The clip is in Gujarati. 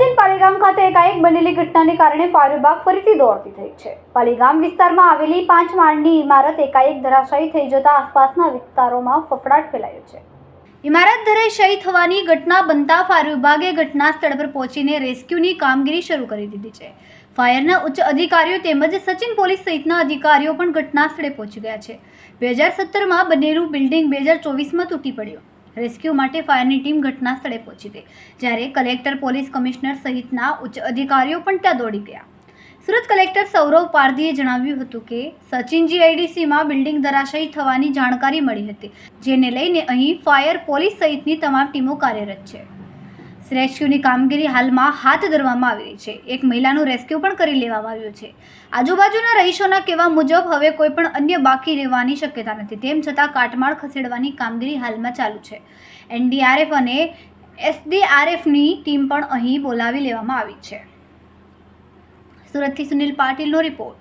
પાલીગામ ખાતે એકાએક બનેલી ઘટનાને કારણે ફાયરબાગ ફરીથી દોડતી થઈ છે. પાલીગામ વિસ્તારમાં આવેલી પાંચ માળની ઇમારત એકાએક ધરાશાયી થઈ જતા આસપાસના વિસ્તારોમાં ફફડાટ ફેલાયો છે. ઇમારત ધરાશાયી થવાની ઘટના બનતા ફાયર વિભાગે ઘટના સ્થળ પર પહોંચીને રેસ્ક્યુની કામગીરી શરૂ કરી દીધી છે. ફાયરના ઉચ્ચ અધિકારીઓ તેમજ સચિન પોલીસ સહિતના અધિકારીઓ પણ ઘટના સ્થળે પહોંચી ગયા છે. બે હજાર સત્તરમાં બનેલું બિલ્ડિંગ બે હજાર ચોવીસમાં તૂટી પડ્યું. રેસ્ક્યુ માટે ફાયરની ટીમ ઘટના સ્થળે પહોંચી ગઈ, જ્યારે કલેક્ટર, પોલીસ કમિશનર સહિતના ઉચ્ચ અધિકારીઓ પણ ત્યાં દોડી ગયા. સુરત કલેક્ટર સૌરવ પારધીએ જણાવ્યું હતું કે, સચિનજી આઈડીસીમાં બિલ્ડિંગ ધરાશાયી થવાની જાણકારી મળી હતી, જેને લઈને અહીં ફાયર પોલીસ સહિતની તમામ ટીમો કાર્યરત છે. રેસ્ક્યુની કામગીરી હાલમાં હાથ ધરવામાં આવી રહી છે. એક મહિલાનું રેસ્ક્યુ પણ કરી લેવામાં આવ્યું છે. આજુબાજુના રહીશોના કહેવા મુજબ હવે કોઈ પણ અન્ય બાકી રહેવાની શક્યતા નથી. તેમ છતાં કાટમાળ ખસેડવાની કામગીરી હાલમાં ચાલુ છે. એનડીઆરએફ અને એસડીઆરએફની ટીમ પણ અહીં બોલાવી લેવામાં આવી છે. સુરતથી સુનિલ પાટીલનો રિપોર્ટ.